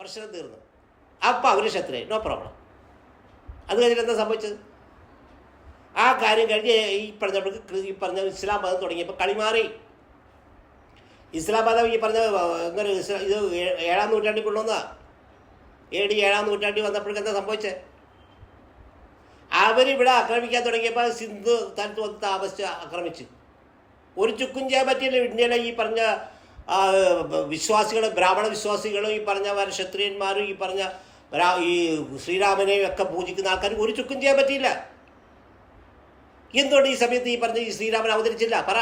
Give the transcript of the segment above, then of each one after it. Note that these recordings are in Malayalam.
പ്രശ്നം തീർന്നു. അപ്പം അവർ ശത്രുവായി. നോ പ്രോബ്ലം അത് കഴിഞ്ഞിട്ട് എന്താ സംഭവിച്ചത്? ആ കാര്യം കഴിഞ്ഞ് ഈ പറഞ്ഞവർക്ക് ഈ പറഞ്ഞ ഇസ്ലാം മതം തുടങ്ങിയപ്പോൾ കളി മാറി. ഇസ്ലാം മതം ഈ പറഞ്ഞ ഇങ്ങനെ ഇത് ഏഴാം നൂറ്റാണ്ടിൽ കൊണ്ടുവന്നതാ. ഏ ഡി ഏഴാം നൂറ്റാണ്ടിൽ വന്നപ്പോഴേക്ക് എന്താ സംഭവിച്ചത് അവരിവിടെ ആക്രമിക്കാൻ തുടങ്ങിയപ്പോൾ സിന്ധു തലത്ത് വന്ന് താമസിച്ച് ആക്രമിച്ച്. ഒരു ചുക്കും ചെയ്യാൻ പറ്റിയില്ല. ഇന്ത്യയിലെ ഈ പറഞ്ഞ വിശ്വാസികൾ ബ്രാഹ്മണ വിശ്വാസികളും ഈ പറഞ്ഞ ക്ഷത്രിയന്മാരും ഈ പറഞ്ഞ ഈ ശ്രീരാമനെയും ഒക്കെ പൂജിക്കുന്ന ആൾക്കാർ ഒരു ചുക്കും ചെയ്യാൻ പറ്റിയില്ല. എന്തുകൊണ്ട് ഈ സമയത്ത് ഈ പറഞ്ഞ ഈ ശ്രീരാമൻ അവതരിച്ചില്ല? പറ.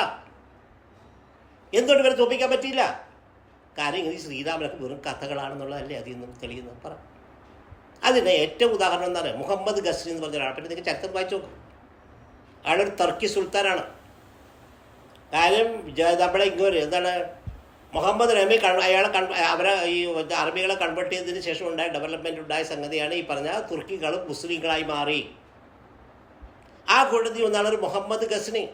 എന്തുകൊണ്ട് ഇവരെ തോപ്പിക്കാൻ പറ്റിയില്ല? കാര്യം ഈ ശ്രീരാമനൊക്കെ വെറും കഥകളാണെന്നുള്ളതല്ലേ അതിൽ നിന്നും തെളിയുന്നത്? പറ. അതിന്റെ ഏറ്റവും ഉദാഹരണം എന്താണ് മുഹമ്മദ് ഗസ്രി എന്ന് പറഞ്ഞ ഒരാൾ പിന്നെ ചരിത്രം വായിച്ചു നോക്കും. അയാളൊരു തർക്കി സുൽത്താനാണ്. കാര്യം നമ്മളെ ഇങ്ങോട്ട് എന്താണ് മുഹമ്മദ് കൺ അയാളെ അവരെ ഈ അറബികളെ കൺവേർട്ട് ചെയ്തതിന് ശേഷം ഉണ്ടായ ഡെവലപ്മെന്റ് ഉണ്ടായ സംഗതിയാണ് ഈ പറഞ്ഞ തുർക്കികളും മുസ്ലിങ്ങളായി മാറി. ആ കൂട്ടത്തിൽ ഒന്നാണ് ഒരു മുഹമ്മദ് ഗസ്നി.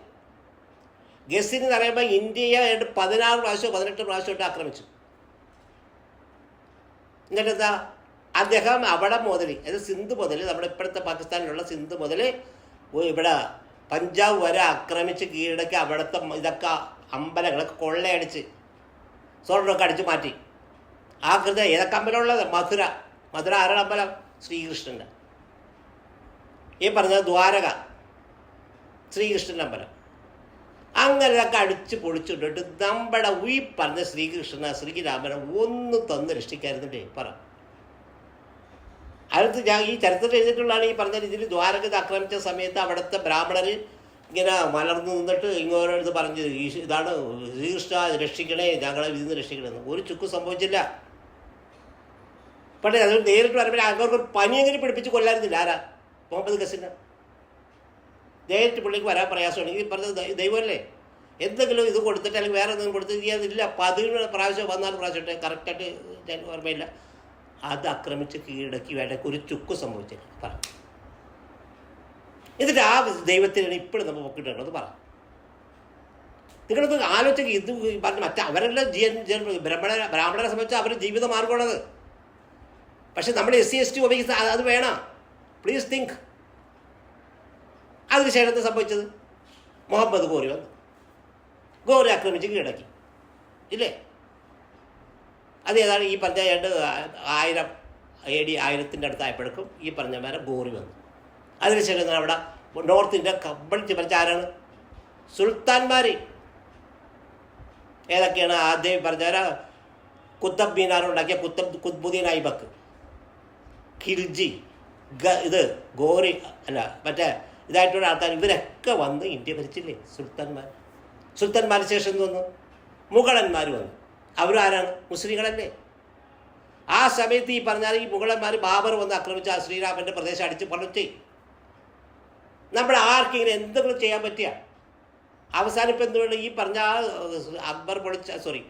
ഗസ്നി എന്ന് പറയുമ്പോൾ ഇന്ത്യയെ പതിനാറ് പ്രാവശ്യമോ പതിനെട്ട് പ്രാവശ്യമായിട്ട് ആക്രമിച്ചു. എന്നിട്ട് എന്താ അദ്ദേഹം അവിടെ മുതൽ അത് സിന്ധ് മുതൽ നമ്മുടെ ഇപ്പോഴത്തെ പാകിസ്ഥാനിലുള്ള സിന്ധ് മുതൽ ഇവിടെ പഞ്ചാബ് വരെ ആക്രമിച്ച് കീഴടക്കി അവിടുത്തെ ഇതൊക്കെ അമ്പലങ്ങളൊക്കെ കൊള്ളയടിച്ച് സ്വർണമൊക്കെ അടിച്ച് മാറ്റി. ആ കൃത ഏതൊക്കെ അമ്പലമുള്ളത് മധുര. മധുര ആരുടെ അമ്പലം? ശ്രീകൃഷ്ണന്റെ ഈ പറഞ്ഞത് ദ്വാരക. ശ്രീകൃഷ്ണന്റെ അമ്പലം. അങ്ങനെയൊക്കെ അടിച്ച് പൊളിച്ചിട്ടിട്ട് നമ്മുടെ ഈ പറഞ്ഞ ശ്രീകൃഷ്ണ ശ്രീരാമനെ ഒന്ന് തന്ന് രക്ഷിക്കായിരുന്നില്ലേ? പറ. അടുത്ത് ഞാൻ ഈ ചരിത്രത്തിൽ എഴുതിയിട്ടുള്ളതാണ് ഈ പറഞ്ഞ രീതിയിൽ ദ്വാരകത ആക്രമിച്ച സമയത്ത് അവിടുത്തെ ബ്രാഹ്മണർ ഇങ്ങനെ മലർന്നു നിന്നിട്ട് ഇങ്ങോട്ട് പറഞ്ഞു ഈശ് ഇതാണ് ശ്രീകൃഷ്ണ രക്ഷിക്കണേ ഞങ്ങളെ ഇതിൽ നിന്ന് രക്ഷിക്കണേ. ഒരു ചുക്ക് സംഭവിച്ചില്ല. പക്ഷേ അത് നേരിട്ട് വരുമ്പോൾ അങ്ങോട്ട് ഒരു പനിയെങ്കിലും പിടിപ്പിച്ച് കൊല്ലായിരുന്നില്ല ആരാ? മുഹമ്മദ് ഗസിന് നേരിട്ട് പുള്ളിക്ക് വരാൻ പ്രയാസമുണ്ടെങ്കിൽ ഈ പറഞ്ഞത് ദൈവമല്ലേ? എന്തെങ്കിലും ഇത് കൊടുത്തിട്ട് അല്ലെങ്കിൽ വേറെ എന്തെങ്കിലും കൊടുത്തിട്ട് അതില്ല. പതിനൊന്ന് പ്രാവശ്യം പതിനാല് പ്രാവശ്യം കറക്റ്റായിട്ട് ഓർമ്മയില്ല. അത് ആക്രമിച്ച് കീഴടക്കി വേണ്ട? ഒരു ചുക്ക് സംഭവിച്ചില്ല. പറ. എന്നിട്ട് ആ ദൈവത്തിനാണ് ഇപ്പോഴും നമ്മൾ നോക്കിയിട്ടുള്ളത് പറ. നിങ്ങളൊന്ന് ആലോചിച്ച് ഇത് പറഞ്ഞ മറ്റേ അവരെല്ലാം ജീവൻ ബ്രാഹ്മണ ബ്രാഹ്മണരെ സംബന്ധിച്ച് അവരുടെ ജീവിത മാർഗമാണത് പക്ഷെ നമ്മൾ എസ് സി എസ് ടി ഉപയോഗിക്കുന്ന അത് വേണം. പ്ലീസ് തിങ്ക് അതിനുശേഷം എന്താ സംഭവിച്ചത്? മുഹമ്മദ് ഗോറി വന്നു. ഗോറി ആക്രമിച്ച് കീഴടക്കി. ഇല്ലേ? അത് ഏതാണ് ഈ പറഞ്ഞ ഏണ്ട് ആയിരം എ ഡി ആയിരത്തിന്റെ അടുത്തായപ്പോഴേക്കും ഈ പറഞ്ഞ മേലെ ഗോറി വന്നു. അതിനുശേഷം അവിടെ നോർത്ത് ഇന്ത്യ കബളിച്ച് പറഞ്ഞ ആരാണ്? സുൽത്താൻമാർ ഏതൊക്കെയാണ് ആദ്യം പറഞ്ഞ കുത്തബ് മീനാർ ഉണ്ടാക്കിയ കുത്തബ് കുത്ബുദ്ദീൻ ഐബക്ക് ഖിൽജി ഗ ഇത് ഗോറി അല്ല മറ്റേ ഇതായിട്ടുള്ള ആൾക്കാർ ഇവരൊക്കെ വന്ന് ഇന്ത്യ ഭരിച്ചില്ലേ? സുൽത്താൻമാർ സുൽത്താൻമാർക്ക് ശേഷം എന്ത് വന്നു? മുഗളന്മാർ വന്നു. അവരും ആരാണ്? മുസ്ലിങ്ങളല്ലേ. ആ സമയത്ത് ഈ പറഞ്ഞാൽ ഈ മുഗളന്മാർ ബാബർ വന്ന് ആക്രമിച്ച ശ്രീരാമന്റെ പ്രദേശം അടിച്ച് പൊളിച്ച് നമ്മുടെ ആർക്കെങ്കിലും എന്തെങ്കിലും ചെയ്യാൻ പറ്റിയ? അവസാനം ഇപ്പം എന്തുകൊണ്ട് ഈ പറഞ്ഞ ആ അക്ബർ പൊളിച്ച സോറി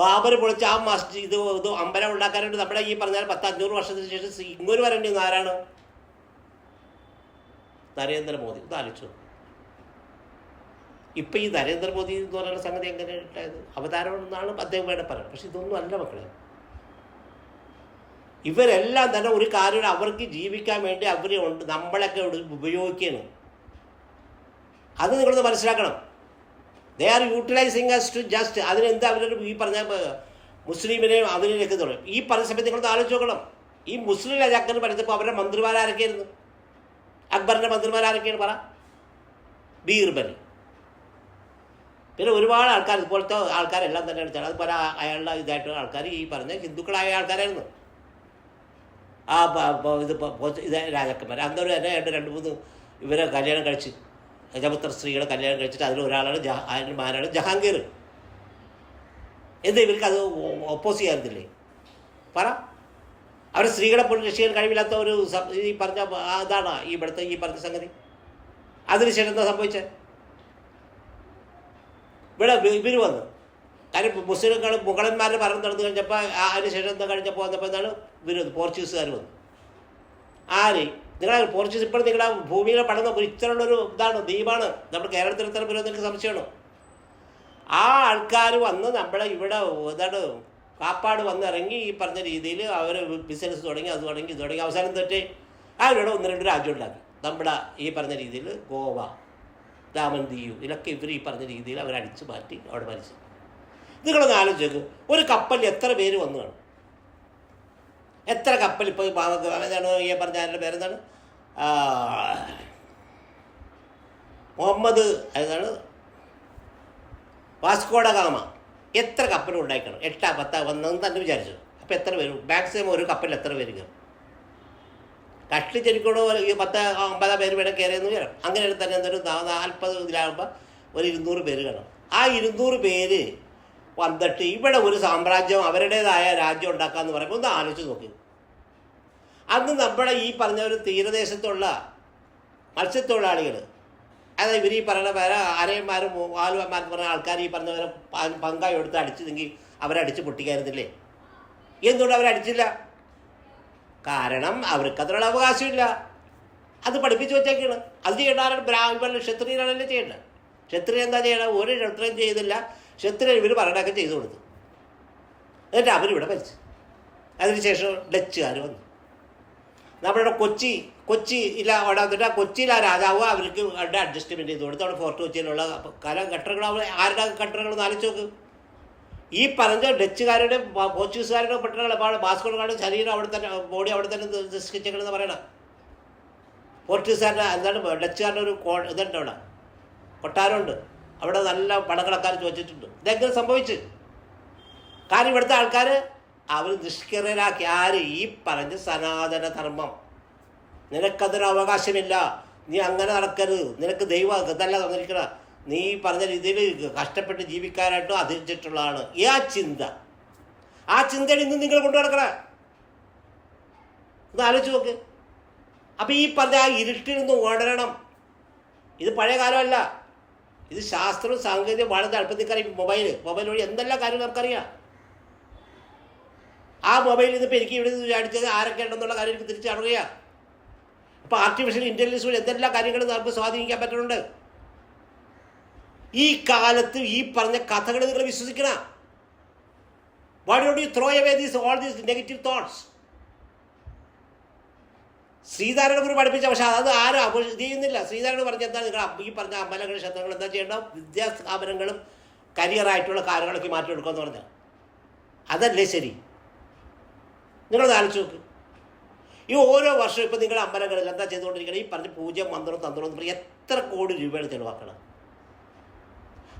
ബാബർ പൊളിച്ച ആ മസ്ജിദ് ഇത് അമ്പലം ഉണ്ടാക്കാനായിട്ട് നമ്മുടെ ഈ പറഞ്ഞ പത്ത് അഞ്ഞൂറ് വർഷത്തിന് ശേഷം ഇങ്ങോട്ട് വരേണ്ടി ആരാണ്? നരേന്ദ്രമോദി ഇത് ആലോചിച്ചു ഇപ്പം ഈ നരേന്ദ്രമോദി എന്ന് പറയുന്ന സംഗതി എങ്ങനെ ഉണ്ടായത്? അവതാരം എന്നാണ് അദ്ദേഹം വേണം പറയുന്നത്. പക്ഷെ ഇതൊന്നും അല്ല മക്കളെ. ഇവരെല്ലാം തന്നെ ഒരു കാര്യം അവർക്ക് ജീവിക്കാൻ വേണ്ടി അവർ ഉണ്ട്. നമ്മളൊക്കെ ഉപയോഗിക്കുന്നു. അത് നിങ്ങളൊന്ന് മനസ്സിലാക്കണം. They are utilising us to just അതിനെന്താ അവരൊരു ഈ പറഞ്ഞ മുസ്ലിമിനെയും അതിലേക്ക് തുടങ്ങും ഈ പറഞ്ഞ സമയത്ത് നിങ്ങളൊന്ന് ആലോചിച്ച് നോക്കണം. ഈ മുസ്ലിം രാജാക്കന്മാർ പറഞ്ഞപ്പോൾ അവരുടെ മന്ത്രിമാരാരൊക്കെയായിരുന്നു അക്ബറിന്റെ മന്ത്രിമാരാരൊക്കെയാണ് പറ? ബീർബൽ. പിന്നെ ഒരുപാട് ആൾക്കാർ ഇതുപോലത്തെ ആൾക്കാരെല്ലാം തന്നെ എടുത്താണ് അതുപോലെ ആ- അയാളുടെ ഇതായിട്ടുള്ള ആൾക്കാർ ഈ പറഞ്ഞ ഹിന്ദുക്കളായ ആൾക്കാരായിരുന്നു. ആ ഇത് ഇത് രാജാക്കന്മാർ അന്നൊരു തന്നെ രണ്ട് രണ്ട് മൂന്ന് ഇവരെ കല്യാണം കഴിച്ച് രജപുത്ര സ്ത്രീകളെ കല്യാണം കഴിച്ചിട്ട് അതിൽ ഒരാളാണ് ജഹാ അതിന്റെ മാനാണ് ജഹാംഗീർ. എന്ത് ഇവർക്ക് അത് ഒപ്പോസ് ചെയ്യാറുന്നില്ലേ? പറ. അവരെ സ്ത്രീകളെ പോലും രക്ഷിക്കാൻ കഴിവില്ലാത്ത ഒരു ഈ പറഞ്ഞ അതാണ് ഈ ഇവിടുത്തെ ഈ പറഞ്ഞ സംഗതി. അതിനുശേഷം എന്താ സംഭവിച്ചത് ഇവിടെ ഇവർ വന്നു കാര്യം മുസ്ലിങ്ങൾ മുഗളന്മാരുടെ ഭരണം നടന്നു കഴിഞ്ഞപ്പോൾ അതിനുശേഷം എന്താ കഴിഞ്ഞപ്പോൾ വന്നപ്പോൾ എന്താണ്? വന്നു പോർച്ചുഗീസുകാർ വന്നു. ആര്? നിങ്ങളെ പോർച്ചുഗീസ് ഇപ്പോൾ നിങ്ങളുടെ ഭൂമിയിലെ പണം നോക്കും. ഇത്തരമുള്ളൊരു ഇതാണ് ദ്വീപാണ്. നമ്മുടെ കേരളത്തിൽ ഇത്തരം വിരുന്ന് എനിക്ക് സംശയമാണ്? ആ ആൾക്കാർ വന്ന് നമ്മളെ ഇവിടെ എന്താണ് കാപ്പാട് വന്നിറങ്ങി ഈ പറഞ്ഞ രീതിയിൽ അവർ ബിസിനസ് തുടങ്ങി അത് തുടങ്ങി ഇത് തുടങ്ങി. അവസാനം തൊട്ട് അവരുടെ ഒന്ന് രണ്ട് രാജ്യം ഉണ്ടാക്കി. നമ്മുടെ ഈ പറഞ്ഞ രീതിയിൽ ഗോവ ദാമൻ ദിയു ഇതിലൊക്കെ ഇവർ ഈ പറഞ്ഞ രീതിയിൽ അവർ മാറ്റി അവിടെ മരിച്ചു നിങ്ങളൊന്ന് ആലോചിച്ച് ഒരു കപ്പലിൽ എത്ര പേര് വന്നു കാണും? എത്ര കപ്പൽ ഇപ്പോൾ പറഞ്ഞാണ് ഈ പറഞ്ഞ ആരുടെ പേരെന്താണ്? മുഹമ്മദ് അതാണ് വാസ്കോഡ ഗാമ. എത്ര കപ്പൽ ഉണ്ടായിക്കണം? എട്ടാ പത്താ വന്നതെന്ന് തന്നെ വിചാരിച്ചു. അപ്പോൾ എത്ര പേര്? മാക്സിമം ഒരു കപ്പലിൽ എത്ര പേര് കയറും? കഷ്ടി കഷ്ടിച്ചെനിക്കൂടെ ഈ പത്ത് അമ്പതാ പേര് വേണം കയറിയെന്ന് വരാം അങ്ങനെ തന്നെ എന്തൊരു നാൽപ്പത് ഇതിലാകുമ്പോൾ ഒരു ഇരുന്നൂറ് പേര് കാണും ആ ഇരുന്നൂറ് പേര് വന്നിട്ട് ഇവിടെ ഒരു സാമ്രാജ്യം അവരുടേതായ രാജ്യം ഉണ്ടാക്കാന്ന് പറയുമ്പോൾ ഒന്ന് ആലോചിച്ച് നോക്കി. അന്ന് നമ്മുടെ ഈ പറഞ്ഞ ഒരു തീരദേശത്തുള്ള മത്സ്യത്തൊഴിലാളികൾ അതായത് ഇവർ ഈ പറയുന്ന പേരെ അരയന്മാരും ആലുവന്മാരും പറഞ്ഞ ആൾക്കാർ ഈ പറഞ്ഞ പോലെ പ- പങ്കായി എടുത്ത് അടിച്ചതെങ്കിൽ അവരടിച്ച് പൊട്ടിക്കായിരുന്നില്ലേ? എന്തുകൊണ്ട് അവരടിച്ചില്ല കാരണം അവർക്ക് അതിനുള്ള അവകാശമില്ല. അത് പഠിപ്പിച്ചു വെച്ചേക്കാണ്. അത് ചെയ്യേണ്ട ആരാണ്? ബ്രാഹ്മണ ക്ഷത്രിയനാണല്ലേ ചെയ്യേണ്ടത്. ക്ഷത്രിയ എന്താ ചെയ്യണം ഒരു ക്ഷത്രിയം ചെയ്തില്ല. ക്ഷത്രിയൻ ഇവർ പറയണൊക്കെ ചെയ്തു കൊടുത്തു. എന്നിട്ട് അവരിവിടെ മരിച്ചു. അതിനുശേഷം ഡച്ചുകാർ വന്നു. നമ്മുടെ കൊച്ചി കൊച്ചി ഇല്ല അവിടെ കൊച്ചിയിൽ ആ രാജാവ് അവർക്ക് അവിടെ അഡ്ജസ്റ്റ്മെന്റ് ചെയ്ത് കൊടുത്തു. അവിടെ ഫോർട്ട് കൊച്ചിയിലുള്ള കല കട്ടറുകൾ ആരുടെ കട്ടറുകൾ ആലോചിച്ച് നോക്ക്. ഈ പറഞ്ഞ ഡച്ചുകാരുടെ പോർച്ചുഗീസുകാരുടെ പെട്ടകൾ ബാസ്കോട്ടുകാരുടെ ശരീരം അവിടെ തന്നെ ബോഡി അവിടെ തന്നെ നിസ്കരിച്ചേക്കണെന്ന് പറയണം? പോർച്ചുഗീസുകാരുടെ എന്താണ് ഡച്ചുകാരുടെ ഒരു കോ ഇതുണ്ട് അവിടെ. കൊട്ടാരമുണ്ട്. അവിടെ നല്ല പടകളക്കാർ ചോദിച്ചിട്ടുണ്ട്. ഇതെങ്ങനെ സംഭവിച്ചു? കാരണം ഇവിടുത്തെ ആൾക്കാർ അവർ നിഷ്കൃതരാക്കി ആര്? ഈ പറഞ്ഞ സനാതന ധർമ്മം നിനക്കതൊരു അവകാശമില്ല. നീ അങ്ങനെ നടക്കരുത്. നിനക്ക് ദൈവം ഇതല്ല തന്നിരിക്കണ. നീ പറഞ്ഞ രീതിയിൽ കഷ്ടപ്പെട്ട് ജീവിക്കാനായിട്ടും അധിച്ചിട്ടുള്ളതാണ് ഈ ആ ചിന്ത. ആ ചിന്തയാണ് ഇന്ന് നിങ്ങൾ കൊണ്ടു നടക്കണേ. ഒന്ന് ആലോചിച്ച് നോക്ക്. അപ്പം ഈ പറഞ്ഞ ആ ഇരുട്ടിൽ നിന്ന് ഉണരണം ഇത് പഴയ കാലമല്ല. ഇത് ശാസ്ത്രവും സാങ്കേതികവും വളരെ എളുപ്പത്തിൽ അറിയാം മൊബൈൽ മൊബൈൽ വഴി എന്തെല്ലാം കാര്യങ്ങൾ നമുക്കറിയാം? ആ മൊബൈലിൽ നിന്നിപ്പോൾ എനിക്ക് ഇവിടെ നിന്ന് വിചാരിച്ചത് ആരൊക്കെ ഉണ്ടെന്നുള്ള കാര്യം എനിക്ക് തിരിച്ചറിയാം അപ്പോൾ ആർട്ടിഫിഷ്യൽ ഇന്റലിജൻസ് വഴി എന്തെല്ലാം കാര്യങ്ങളും നമുക്ക് സ്വാധീനിക്കാൻ പറ്റുന്നുണ്ട്? ഈ കാലത്ത് ഈ പറഞ്ഞ കഥകൾ നിങ്ങൾ വിശ്വസിക്കണം. Don't you throw away these all these negative thoughts ശ്രീധാരണ ഗുരു പഠിപ്പിച്ച പക്ഷെ അത് ആരും അപോ ഇത് ചെയ്യുന്നില്ല. ശ്രീധാരണ പറഞ്ഞ എന്താ നിങ്ങൾ ഈ പറഞ്ഞ അമ്പലങ്ങൾ ക്ഷേത്രങ്ങൾ എന്താ ചെയ്യണം വിദ്യാസ്ഥാപനങ്ങളും കരിയറായിട്ടുള്ള കാര്യങ്ങളൊക്കെ മാറ്റിയെടുക്കുമെന്ന് പറഞ്ഞാൽ അതല്ലേ ശരി? നിങ്ങൾ ആലോചിച്ച് നോക്ക്. ഈ ഓരോ വർഷവും ഇപ്പം നിങ്ങൾ അമ്പലങ്ങളിൽ എന്താ ചെയ്തുകൊണ്ടിരിക്കണം? ഈ പറഞ്ഞ പൂജ മന്ത്രം തന്ത്രം എന്ന് പറഞ്ഞ് എത്ര കോടി രൂപയാണ് ചെലവാക്കണം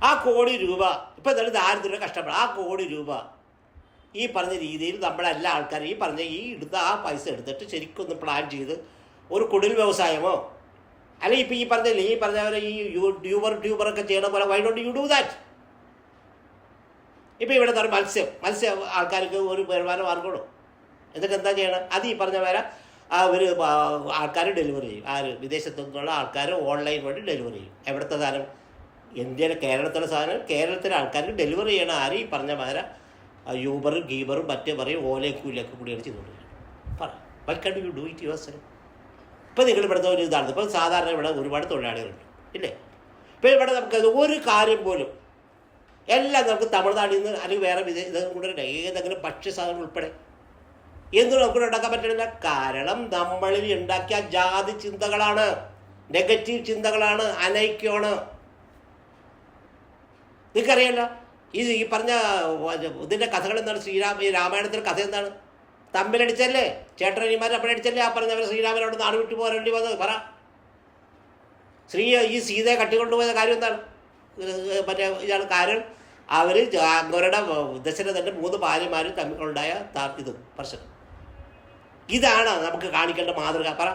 ആ കോടി രൂപ ഇപ്പം എന്താണ് ദാരിദ്ര്യം കഷ്ടപ്പെടാം. ആ കോടി രൂപ ഈ പറഞ്ഞ രീതിയിൽ നമ്മളെല്ലാ ആൾക്കാരും ഈ പറഞ്ഞ ഈ എടുത്ത് ആ പൈസ എടുത്തിട്ട് ശരിക്കും ഒന്ന് പ്ലാൻ ചെയ്ത് ഒരു കുടിൽ വ്യവസായമോ? അല്ലെങ്കിൽ ഇപ്പം ഈ പറഞ്ഞില്ലേ ഈ പറഞ്ഞ പോലെ ഈ യൂബർ ട്യൂബറൊക്കെ ചെയ്യണ പോലെ why don't you do that ഇപ്പം ഇവിടെ പറയുക മത്സ്യം മത്സ്യം ആൾക്കാർക്ക് ഒരു വരുമാന മാർഗമുള്ളൂ എന്നിട്ട് എന്താ ചെയ്യണം? അത് ഈ പറഞ്ഞ പോലെ ഒരു ആൾക്കാർ ഡെലിവറി ചെയ്യും. ആര് വിദേശത്തു നിന്നുള്ള ആൾക്കാർ ഓൺലൈൻ വഴി ഡെലിവറി ചെയ്യും. എവിടുത്തെ സാധനം? ഇന്ത്യയിലെ കേരളത്തിലെ സാധനം കേരളത്തിലെ ആൾക്കാർക്ക് ഡെലിവറി ചെയ്യണ ആര് ഈ പറഞ്ഞ മാതിരി യൂബറും ഗീബറും മറ്റേ പറയും ഓലയും കൂലൊക്കെ കൂടിയാണ് ചെയ്തുകൊണ്ടിരിക്കുന്നത് പറ why can't you do it yourself ഇപ്പം നിങ്ങൾ ഇവിടുത്തെ ഒരു ഇതാണ്. ഇപ്പം സാധാരണ ഇവിടെ ഒരുപാട് തൊഴിലാളികളുണ്ട്. ഇല്ലേ? ഇപ്പം ഇവിടെ നമുക്ക് ഒരു കാര്യം പോലും എല്ലാം നമുക്ക് തമിഴ്നാട്ടിൽ നിന്ന് അല്ലെങ്കിൽ വേറെ വിദേശ ഇതൊന്നും കൊണ്ടുവരില്ല ഏതെങ്കിലും ഭക്ഷ്യസാധനം ഉൾപ്പെടെ എന്തും നമുക്ക് ഉണ്ടാക്കാൻ പറ്റണില്ല. കാരണം നമ്മളിൽ ഉണ്ടാക്കിയ ജാതി ചിന്തകളാണ് നെഗറ്റീവ് ചിന്തകളാണ് അനൈക്യമാണ്. നിങ്ങൾക്കറിയാലോ? ഈ ഈ പറഞ്ഞ ഇതിന്റെ കഥകൾ എന്താണ്? ശ്രീരാമ ഈ രാമായണത്തിന്റെ കഥ എന്താണ്? തമ്മിലടിച്ചല്ലേ? ചേട്ടനിമാർ തമ്മിലടിച്ചല്ലേ ആ പറഞ്ഞവർ ശ്രീരാമനോട് നാട് വിട്ടു പോരേണ്ടി വന്നത്? പറ. ശ്രീ ഈ സീതയെ കട്ടിക്കൊണ്ടുപോയ കാര്യം എന്താണ്? മറ്റേ ഇതാണ് കാരണം. അവർ അവരുടെ ദശരഥന്റെ മൂന്ന് ഭാര്യമാരും തമ്മിലുണ്ടായ ഇത് പ്രശ്നം. ഇതാണ് നമുക്ക് കാണിക്കേണ്ട മാതൃക. പറ.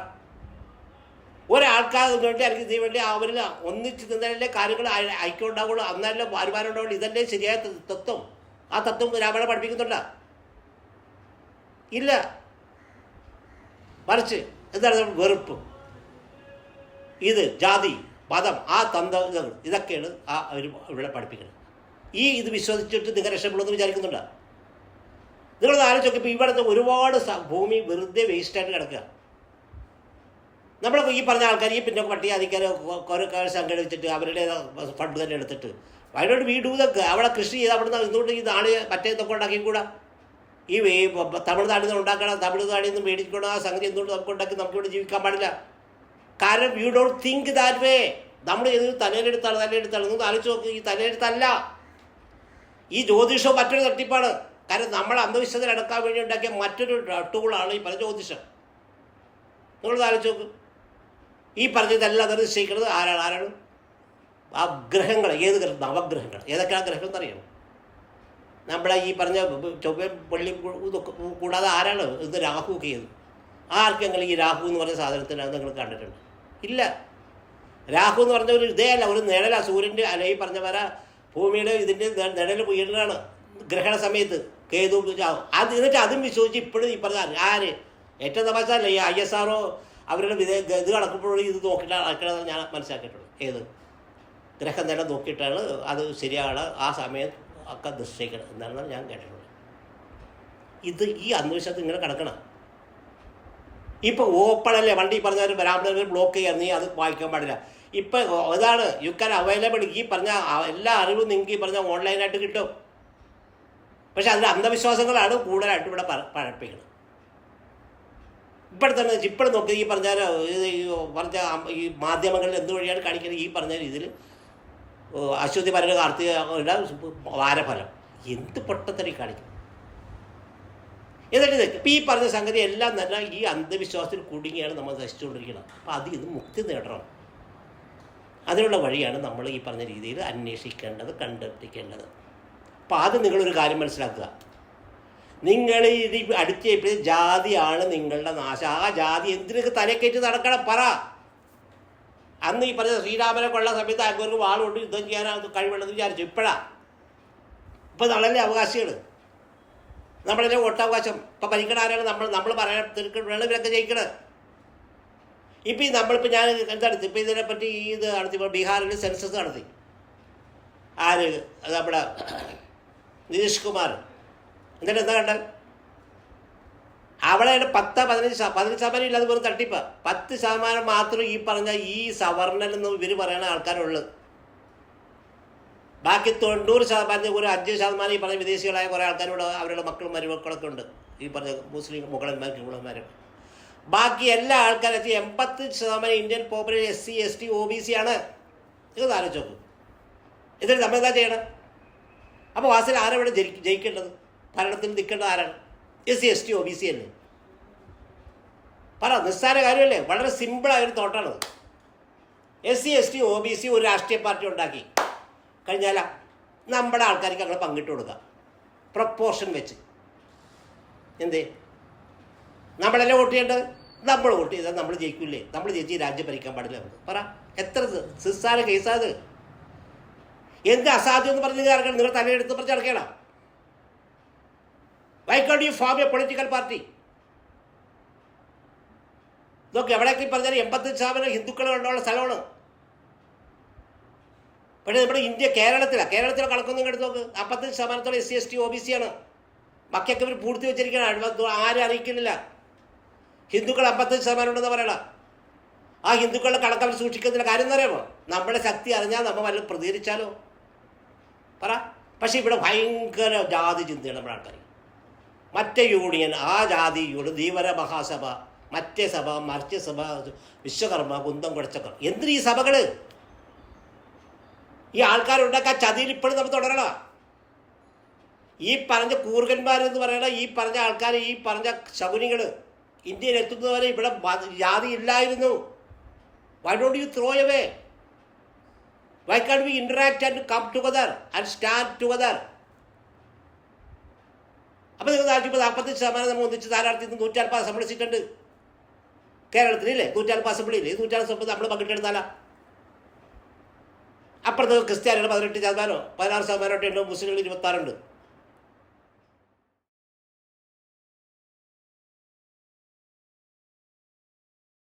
ഒരാൾക്കാർക്ക് വേണ്ടി അല്ലെങ്കിൽ ഇതിന് വേണ്ടി അവരിൽ ഒന്നിച്ച് നിന്നാലല്ലേ കാര്യങ്ങൾ ഐക്യം ഉണ്ടാവുള്ളൂ അന്നല്ലേ ഉണ്ടാവുള്ളൂ ഇതല്ലേ ശരിയായ തത്വം. ആ തത്വം രാമായണം പഠിപ്പിക്കുന്നുണ്ട. ഇല്ല. മറിച്ച് എന്താണ് വെറുപ്പ്. ഇത് ജാതി മതം ആ തന്ത്രങ്ങൾ ഇതൊക്കെയാണ് ആ അവർ ഇവിടെ പഠിപ്പിക്കുന്നത്. ഈ ഇത് വിശ്വസിച്ചിട്ട് നിങ്ങൾ രക്ഷപ്പെടുമെന്ന് വിചാരിക്കുന്നുണ്ടോ. നിങ്ങളത് ആലോചിച്ചൊക്കെ ഇപ്പോൾ ഇവിടുത്തെ ഒരുപാട് ഭൂമി വെറുതെ വേസ്റ്റായിട്ട് കിടക്കുക. നമ്മളെ ഈ പറഞ്ഞ ആൾക്കാർ ഈ പിന്നെ പട്ടികാധിക്കാർ കുറേ സംഘടിപ്പിച്ചിട്ട് അവരുടെ ഫണ്ട് തന്നെ എടുത്തിട്ട്. വയനാട് വീട് അവിടെ കൃഷി ചെയ്ത് അവിടെ നിന്ന് ഇതുകൊണ്ട് ഈ നാളെ മറ്റേ ഇതൊക്കെ ഉണ്ടാക്കി കൂടാ ഈ തമിഴ്നാട്ടിൽ നിന്ന് ഉണ്ടാക്കണം തമിഴ്നാട്ടിൽ നിന്ന് മേടിക്കണം ആ സംഗതി എന്തുകൊണ്ട് നമുക്ക് ഉണ്ടാക്കി നമുക്കിവിടെ ജീവിക്കാൻ പാടില്ല? കാരണം you don't think that way നമ്മൾ ഏത് തലയിലെടുത്താണ് തലയിലെടുത്താണ്? നിങ്ങൾ ആലോചിച്ച് നോക്ക് ഈ തലയിലെടുത്തല്ല. ഈ ജ്യോതിഷം മറ്റൊരു തട്ടിപ്പാണ്. കാരണം നമ്മൾ അന്ധവിശ്വാസത്തിൽ അടക്കാൻ വേണ്ടി ഉണ്ടാക്കിയ മറ്റൊരു ടൂളാണ് ഈ പല ജ്യോതിഷം നിങ്ങൾ ആലോചിച്ച് നോക്ക്. ഈ പറഞ്ഞതെല്ലാം നിശ്ചയിക്കുന്നത് ആരാണ്? ആരാണ്? ആ ഗ്രഹങ്ങൾ ഏത് ഗ്രഹം നവഗ്രഹങ്ങൾ ഏതൊക്കെയാണ് ഗ്രഹങ്ങൾ എന്നറിയാമോ നമ്മളെ ഈ പറഞ്ഞ ചൊവ്വ പള്ളി കൂടാതെ ആരാണ്? ഇത് രാഹു ഒക്കെ ചെയ്തു ആർക്കെങ്കിലും ഈ രാഹു എന്ന് പറഞ്ഞ സാധനത്തിന് അത് നിങ്ങൾ കണ്ടിട്ടുണ്ട്? ഇല്ല. രാഹു എന്ന് പറഞ്ഞ ഒരു ഇതേ അല്ല. ഒരു നിഴല. സൂര്യന്റെ അല്ല ഈ പറഞ്ഞ വര ഭൂമിയുടെ ഇതിന്റെ നിഴൽ ഉയരുന്നതാണ് ഗ്രഹണ സമയത്ത്. കേതു. അത് എന്നിട്ട് അതും വിശ്വസിച്ച് ഇപ്പോഴും ഈ പറഞ്ഞ ആര്? ഏറ്റവും തമാശ അല്ല? ഈ ഐ എസ് ആറോ അവരുടെ വിധ ഇത് കണക്കുമ്പോഴും ഇത് നോക്കിയിട്ട് നടക്കണമെന്ന് ഞാൻ മനസ്സിലാക്കിയിട്ടുള്ളൂ. ഏത്? ഗ്രഹം തന്നെ നോക്കിയിട്ടാണ് അത് ശരിയാണ് ആ സമയത്ത് ഒക്കെ നിശ്ചയിക്കണം എന്നാണ് ഞാൻ കേട്ടിട്ടുള്ളത്. ഇത് ഈ അന്ധവിശ്വാസം ഇങ്ങനെ കിടക്കണം. ഓപ്പൺ ഓപ്പണല്ലേ വണ്ടി പറഞ്ഞാൽ ബ്രാഹ്മണർ ബ്ലോക്ക് ചെയ്യാൻ നീ അത് വായിക്കാൻ പാടില്ല. ഇപ്പം ഇതാണ് യു ക്യാൻ അവൈലബിൾ ഈ പറഞ്ഞ എല്ലാ അറിവും നിങ്ങൾക്ക് ഈ പറഞ്ഞ ഓൺലൈനായിട്ട് കിട്ടും. പക്ഷെ അതിൽ അന്ധവിശ്വാസങ്ങളാണ് കൂടുതലായിട്ട് ഇവിടെ പഴപ്പിക്കുന്നത് ഇപ്പോഴത്തെ തന്നെ ഇപ്പോഴും നോക്കി ഈ പറഞ്ഞ ഇത് ഈ പറഞ്ഞ ഈ മാധ്യമങ്ങളിൽ എന്ത് വഴിയാണ് കാണിക്കുന്നത് ഈ പറഞ്ഞ രീതിയിൽ അശ്വതി പരന കാർത്തിക വാരഫലം. എന്ത് പൊട്ടത്തരി കാണിക്കും എന്നിട്ട് ഇപ്പം ഈ പറഞ്ഞ സംഗതി എല്ലാം തന്നെ ഈ അന്ധവിശ്വാസത്തിൽ കുടുങ്ങിയാണ് നമ്മൾ നശിച്ചുകൊണ്ടിരിക്കുന്നത്. അപ്പോൾ അതിൽ നിന്ന് മുക്തി നേടണം. അതിനുള്ള വഴിയാണ് നമ്മൾ ഈ പറഞ്ഞ രീതിയിൽ അന്വേഷിക്കേണ്ടത് കണ്ടെത്തിക്കേണ്ടത്. അപ്പോൾ ആദ്യം നിങ്ങളൊരു കാര്യം മനസ്സിലാക്കുക. നിങ്ങൾ ഇത് അടിച്ച് ഏൽപ്പിച്ച ജാതിയാണ് നിങ്ങളുടെ നാശം. ആ ജാതി എന്തിനൊക്കെ തലക്കേറ്റ് നടക്കണം? പറ. അന്ന് ഈ പറഞ്ഞ ശ്രീരാമനെ കൊള്ള സമയത്ത് അങ്ങനെ വാളുകൊണ്ട് യുദ്ധം ചെയ്യാനാണ് കഴിവുള്ളതെന്ന് വിചാരിച്ചു. ഇപ്പോഴാ. ഇപ്പം നമ്മളല്ലേ അവകാശികൾ നമ്മളല്ലേ വോട്ടവകാശം? ഇപ്പം ഭരിക്കണ ആരാണ് നമ്മൾ നമ്മൾ പറയാൻ തീർക്കണ ഇവരൊക്കെ ജയിക്കണത് ഇപ്പം ഈ നമ്മളിപ്പോൾ ഞാൻ എന്താണ് ഇപ്പം ഇതിനെപ്പറ്റി ഈ ഇത് നടത്തി ബീഹാറിൽ സെൻസസ് നടത്തി. ആര്? നമ്മുടെ നിതീഷ് കുമാർ. എന്നിട്ട് എന്താ കണ്ടാൽ അവളെ പത്ത് പതിനഞ്ച് പതിനഞ്ച് ശതമാനം ഇല്ലാതെ വെറും തട്ടിപ്പ. പത്ത് ശതമാനം മാത്രം ഈ പറഞ്ഞ ഈ സവർണൻ എന്ന് ഇവർ പറയുന്ന ആൾക്കാരുള്ളത്. ബാക്കി തൊണ്ണൂറ് ശതമാനം ഒരു അഞ്ച് ശതമാനം ഈ പറഞ്ഞ വിദേശികളായ കുറേ ആൾക്കാരോട് അവരുടെ മക്കളും മരുമക്കളൊക്കെ ഉണ്ട്. ഈ പറഞ്ഞ മുസ്ലിം മുഗളന്മാർ കിമുളന്മാരും ബാക്കി എല്ലാ ആൾക്കാരും എൺപത്തി ശതമാനം Indian population S C S T O B C ആണ്. ഇത് ആലോചിച്ച് നോക്കും. ഇതിൽ നമ്മൾ എന്താ ചെയ്യണം? അപ്പോൾ വാസിൽ ആരവിടെ ഇവിടെ ജയി- ജയിക്കേണ്ടത് ഭരണത്തിൽ നിൽക്കേണ്ട ആരാണ്? S C S T O B C അല്ലേ? പറ നിസ്സാര കാര്യമല്ലേ? വളരെ സിമ്പിളായ ഒരു തോട്ടാണത് S C S T O B C ഒരു രാഷ്ട്രീയ പാർട്ടി ഉണ്ടാക്കി. കഴിഞ്ഞാല നമ്മുടെ ആൾക്കാർക്ക് അങ്ങനെ പങ്കിട്ട് കൊടുക്കുക പ്രപ്പോർഷൻ വെച്ച്. എന്തേ? നമ്മളല്ലേ വോട്ട് ചെയ്യേണ്ടത്? നമ്മൾ വോട്ട് ചെയ്താൽ നമ്മൾ ജയിക്കില്ലേ? നമ്മൾ ജയിച്ച് രാജ്യം ഭരിക്കാൻ പാടില്ല പറ എത്ര സിസ്സാര കേസാത് എന്ത് അസാധ്യം എന്ന് പറഞ്ഞ് ഇറക്കണം നിങ്ങൾ തലയെടുത്ത് പറഞ്ഞ് ഇറക്കണം why can't you form a political party. നോക്ക് എവിടെയൊക്കെ പറഞ്ഞാൽ എൺപത്തഞ്ച് ശതമാനം ഹിന്ദുക്കൾ ഉള്ള സ്ഥലമാണ്. പക്ഷേ നമ്മുടെ ഇന്ത്യ കേരളത്തിലാണ് കേരളത്തിലെ കണക്കൊന്നും എടുത്ത് നോക്ക്. നാൽപ്പത്തഞ്ച് ശതമാനത്തോളം S C S T O B C ആണ്. ബാക്കിയൊക്കെ ഇവർ പൂർത്തി വെച്ചിരിക്കുകയാണ് ആരും അറിയിക്കുന്നില്ല. ഹിന്ദുക്കൾ അമ്പത്തഞ്ച് ശതമാനം ഉണ്ടെന്ന് പറയണം. ആ ഹിന്ദുക്കളുടെ കണക്ക് അവർ സൂക്ഷിക്കുന്നതിന് കാര്യം എന്ന് അറിയാമോ? നമ്മുടെ ശക്തി അറിഞ്ഞാൽ നമ്മൾ വല്ല പ്രതികരിച്ചാലോ? പറ. പക്ഷെ ഇവിടെ ഭയങ്കര ജാതി ചിന്തയാണ് നമ്മുടെ ആൾക്കാർ മറ്റേ യൂണിയൻ ആ ജാതി യൂണിയൻ ധീവര മഹാസഭ മറ്റേ സഭ മറിച്ച സഭ വിശ്വകർമ്മ കുന്തം കുടച്ചക്കർ ഈ സഭകൾ ഈ ആൾക്കാരുണ്ടാക്കാൻ ചതിയിൽ ഇപ്പോഴും നമ്മൾ തുടരണം? ഈ പറഞ്ഞ കൂർഗന്മാരെന്ന് പറയണ ഈ പറഞ്ഞ ആൾക്കാർ ഈ പറഞ്ഞ ശകുനികൾ ഇന്ത്യയിൽ എത്തുന്നവരെ ഇവിടെ ജാതി ഇല്ലായിരുന്നു. Why don't you throw away why can we interact and come together and stand together അപ്പോൾ നിങ്ങൾ നാൽപ്പത് നാൽപ്പത്തഞ്ച് ശതമാനം നമ്മൾ ഒന്നിച്ച് സ്ഥാനാർത്ഥി നൂറ്റാൽപ്പത് അസംബ്ലി സീറ്റുണ്ട് കേരളത്തിലില്ലേ? നൂറ്റാൽപ്പത് അസംബ്ലിയിൽ നൂറ്റാൽപ്പത് നമ്മൾ പങ്കിട്ടെടുത്താലാ അപ്പുറത്ത് ക്രിസ്ത്യാനികൾ പതിനെട്ട് ശതമാനമോ പതിനാറ് ശതമാനമൊക്കെ ഉണ്ട് മുസ്ലിങ്ങൾ ഇരുപത്താറുണ്ട്